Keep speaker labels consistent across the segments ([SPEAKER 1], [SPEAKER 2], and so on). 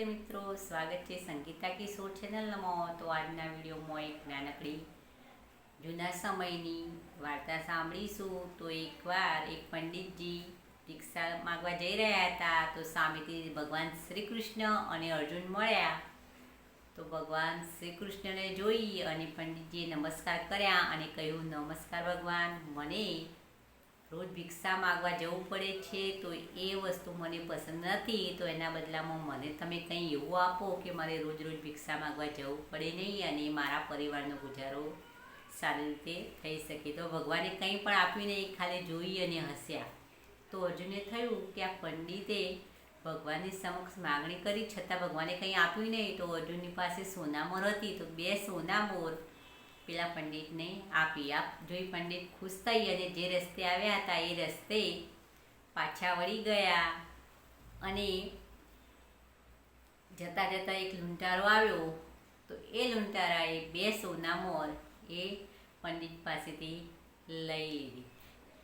[SPEAKER 1] નમસ્તે મિત્રો, સ્વાગત છે સંગીતા કિશોર ચેનલમાં તો આજના વિડીયોમાં એક નાનકડી જૂના સમયની વાર્તા સાંભળીશું. તો એકવાર એક પંડિતજી દીક્ષા માગવા જઈ રહ્યા હતા, તો સામેથી ભગવાન શ્રી કૃષ્ણ અને અર્જુન મળ્યા. તો ભગવાન શ્રી કૃષ્ણને જોઈ અને પંડિતજીએ નમસ્કાર કર્યા અને કહ્યું, નમસ્કાર ભગવાન, મને રોજ ભિક્ષા માગવા જવું પડે છે, તો એ વસ્તુ મને પસંદ નથી, તો એના બદલામાં મને તમે કંઈ એવું આપો કે મારે રોજ રોજ ભિક્ષા માગવા જવું પડે નહીં અને મારા પરિવારનો ગુજારો સારી રીતે થઈ શકે. તો ભગવાને કંઈ પણ આપ્યું નહીં ખાલી જોઈ અને હસ્યા. તો અર્જુને થયું કે આ પંડિતે ભગવાનની સમક્ષ માગણી કરી, છતાં ભગવાને કંઈ આપ્યું નહીં, તો અર્જુનની પાસે સોનામોર હતી, તો બે સોનામોર પેલા પંડિતને આપી, આપ જોઈ પંડિત ખુશ થઈ અને જે રસ્તે આવ્યા હતા એ રસ્તે પાછા વળી ગયા. અને જતા જતા એક લૂંટારો આવ્યો. તો એ લૂંટારાએ બે સોના મોર એ પંડિત પાસેથી લઈ લીધી.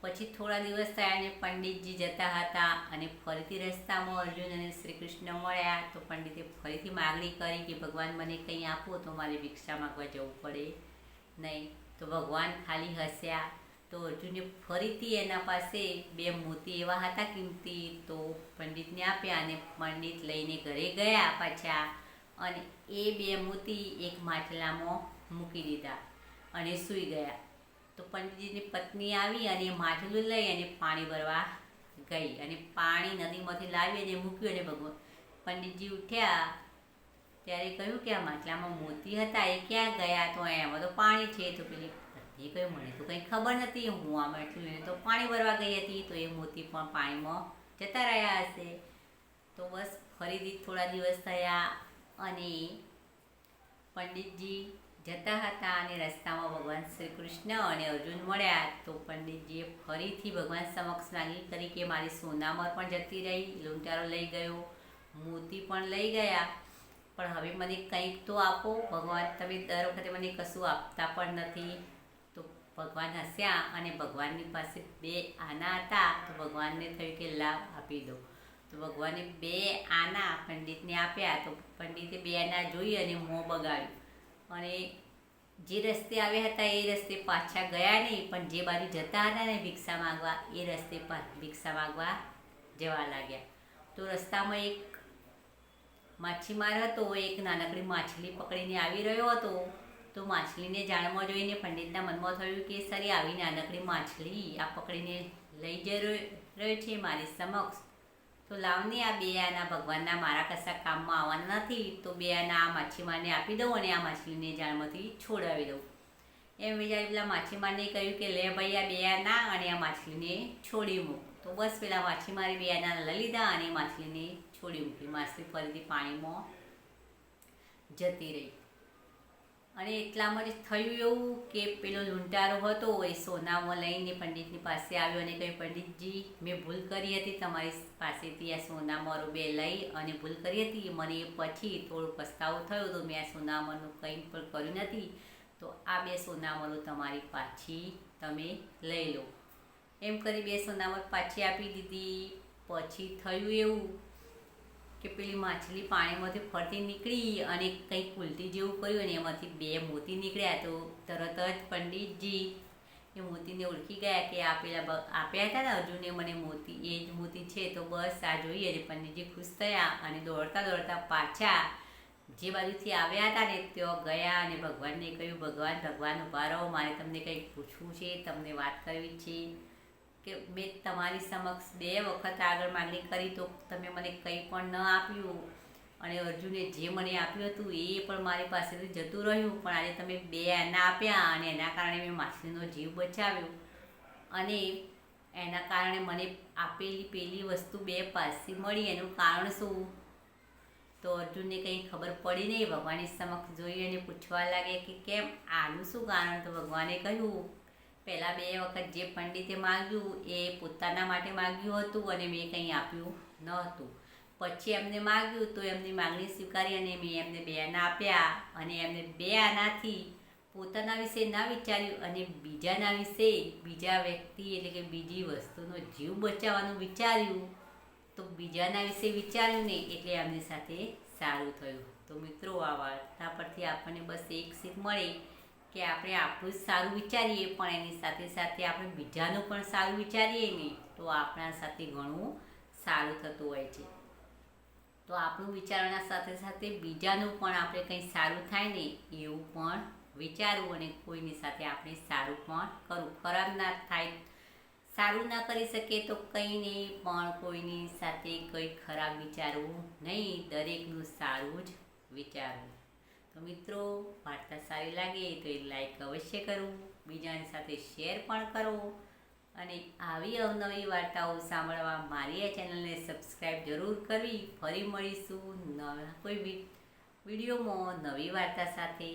[SPEAKER 1] પછી થોડા દિવસ થયા અને પંડિતજી જતા હતા અને ફરીથી રસ્તામાં અર્જુન અને શ્રી કૃષ્ણ મળ્યા. તો પંડિતે ફરીથી માગણી કરી કે, ભગવાન મને કંઈ આપો તો મારે ભિક્ષા માગવા જવું પડે. નહીં. તો ભગવાન ખાલી હસ્યા. તો અર્જુને ફરીથી એના પાસે બે મોતી એવા હતા કિંમતી, તો પંડિતને આપ્યા અને પંડિત લઈને ઘરે ગયા પાછા. અને એ બે મોતી એક માટલામાં મૂકી દીધા અને સૂઈ ગયા. તો પંડિતજીની પત્ની આવી અને માટલું લઈ અને પાણી ભરવા ગઈ અને પાણી નદીમાંથી લાવી અને મૂક્યું અને ભગવાન પંડિતજી ઉઠ્યા. ત્યારે કહ્યું કે આ માટલામાં મોતી હતા, એ ક્યાં ગયા? તો એમાં તો પાણી છે. તો પેલી એ કહ્યું મને તો કંઈ ખબર નથી. હું આ માટલું લઈને તો પાણી ભરવા ગઈ હતી. તો એ મોતી પણ પાણીમાં જતા રહ્યા હશે. તો બસ ફરીથી થોડા દિવસ થયા અને પંડિતજી જતા હતા અને રસ્તામાં ભગવાન શ્રી કૃષ્ણ અને અર્જુન મળ્યા. તો પંડિતજીએ ફરીથી ભગવાન સમક્ષ માગણી કરી કે મારી સોનામર પણ જતી રહી. લૂંટારો લઈ ગયો. મોતી પણ લઈ ગયા. પણ હવે મને કંઈક તો આપો. ભગવાન તમે દર વખતે મને કશું આપતા પણ નથી. તો ભગવાન હસ્યા અને ભગવાનની પાસે બે આના હતા. તો ભગવાનને થયું કે લાભ આપી દો. તો ભગવાને બે આના પંડિતને આપ્યા. તો પંડિતે બે આના જોઈ અને મોં બગાડ્યું. અને જે રસ્તે આવ્યા હતા એ રસ્તે પાછા ગયા નહીં. પણ જે બાજુ જતા હતા ને ભિક્ષા માગવા, એ રસ્તે ભિક્ષા માગવા જવા લાગ્યા. તો રસ્તામાં એક માછીમાર હતો, એક નાનકડી માછલી પકડીને આવી રહ્યો હતો. તો માછલીને જાણમાં જોઈને પંડિતના મનમાં થયું કે, સરી આવી નાનકડી માછલી, આ પકડીને લઈ જઈ રહ્યો છે મારી સમક્ષ. તો લાવને આ બે આના ભગવાનના મારા કશા કામમાં આવવાના નથી. તો બે આના આ માછીમારને આપી દઉં અને આ માછલીને જાળમાંથી છોડાવી દઉં. એમ વિચારી પેલા માછીમારને કહ્યું કે, લે ભાઈ, આ બે આના અને આ માછલીને છોડી મૂક. તો બસ પેલા માછીમારે બે આના લઈ લીધા અને માછલીને છોડી મૂકી. માછલી ફરીથી પાણીમાં જતી રહી. અને એટલામાં જ થયું એવું કે પેલો લૂંટારો હતો, એ સોનામાં લઈને પંડિતની પાસે આવ્યો અને કહ્યું, પંડિતજી, મેં ભૂલ કરી હતી તમારી પાસેથી. આ સોનામારું બે લઈ અને ભૂલ કરી હતી. મને એ પછી થોડો પસ્તાવો થયો તો મેં આ સોનામાનું કંઈ પણ કર્યું નથી. તો આ બે સોનામારું તમારી પાછી તમે લઈ લો. એમ કરી બે સોનામર પાછી આપી દીધી. પછી થયું એવું કે પેલી માછલી પાણીમાંથી ફરતી નીકળી અને કંઈક ઉલટી જેવું કર્યું અને એમાંથી બે મોતી નીકળ્યા તો તરત જ પંડિતજી એ મોતીને ઓળખી ગયા કે આ પેલા આપ્યા હતા ને અર્જુને મને મોતી, એ જ મોતી છે તો બસ આ જોઈએ અને પંડિતજી ખુશ થયા અને દોડતા દોડતા પાછા જે બાજુથી આવ્યા હતા ને ત્યાં ગયા અને ભગવાનને કહ્યું, ભગવાન ભગવાન, ઊભા રહો, મારે તમને કંઈક પૂછવું છે, તમને વાત કરવી છે. કે મેં તમારી સમક્ષ બે વખત આગળ માગણી કરી તો તમે મને કંઈ પણ ન આપ્યું. અને અર્જુને જે મને આપ્યું હતું એ પણ મારી પાસેથી જતું રહ્યું. પણ આજે તમે બે એના આપ્યા અને એના કારણે મેં માછલીનો જીવ બચાવ્યો. અને એના કારણે મને આપેલી પેલી વસ્તુ બે પાછી મળી. એનું કારણ શું? તો અર્જુનને કંઈ ખબર પડી નહીં. ભગવાનની સમક્ષ જોઈ અને પૂછવા લાગે કે કેમ? આનું શું કારણ? તો ભગવાને કહ્યું પહેલાં બે વખત જે પંડિતે માગ્યું એ પોતાના માટે માગ્યું હતું અને મેં કંઈ આપ્યું ન હતું. પછી એમને માગ્યું તો એમની માગણી સ્વીકારી અને મેં એમને બે આના આપ્યા અને એમને બે આનાથી પોતાના વિશે ના વિચાર્યું અને બીજાના વિશે બીજા વ્યક્તિ એટલે કે બીજી વસ્તુનો જીવ બચાવવાનું વિચાર્યું. તો બીજાના વિશે વિચાર્યું ને એટલે એમની સાથે સારું થયું. તો મિત્રો, આ વાર્તા પરથી આપણને બસ એક શીખ મળી. કે આપણે આપણું જ સારું વિચારીએ, પણ એની સાથે સાથે આપણે બીજાનું પણ સારું વિચારીએ ને, તો આપણા સાથે ઘણું સારું થતું હોય છે. તો આપણું વિચારવાના સાથે સાથે બીજાનું પણ આપણે કંઈ સારું થાય ને, એવું પણ વિચારવું અને કોઈની સાથે આપણે સારું પણ કરવું. ખરાબ ના થાય, સારું ના કરી શકીએ તો કંઈ નહીં, પણ કોઈની સાથે કંઈ ખરાબ વિચારવું નહીં, દરેકનું સારું જ વિચારવું. તો મિત્રો, વાર્તા સારી લાગે તો એ લાઈક અવશ્ય કરવું બીજાની સાથે શેર પણ કરો. અને આવી અવનવી વાર્તાઓ સાંભળવા મારી આ ચેનલને સબસ્ક્રાઈબ જરૂર કરવી. ફરી મળીશું નવા કોઈ વિડીયોમાં નવી વાર્તા સાથે.